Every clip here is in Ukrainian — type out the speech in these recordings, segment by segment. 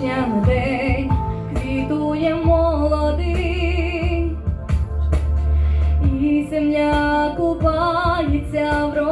вишняний день квітує молодий, і земля купається в роді.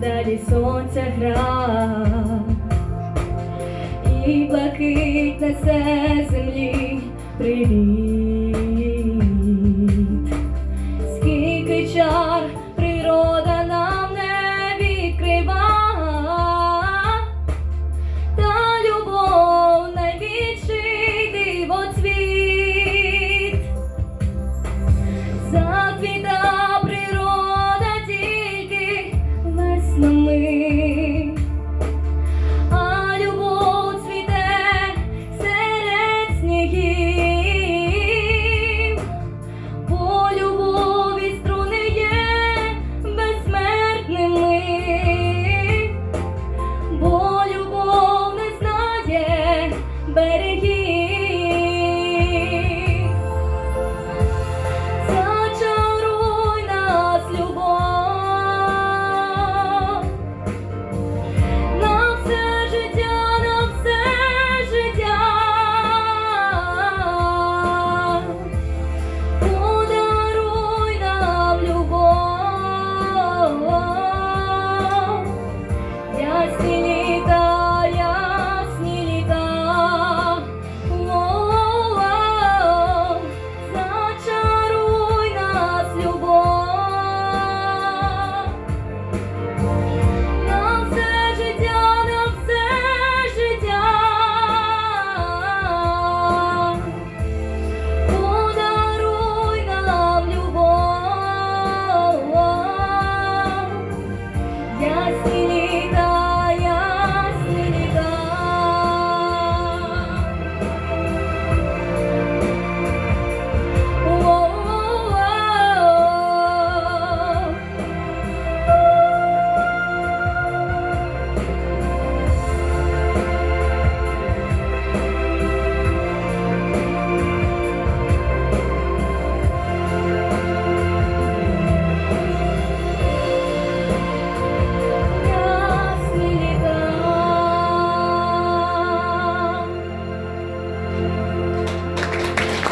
далі сонця гра і блакить все землі привіт.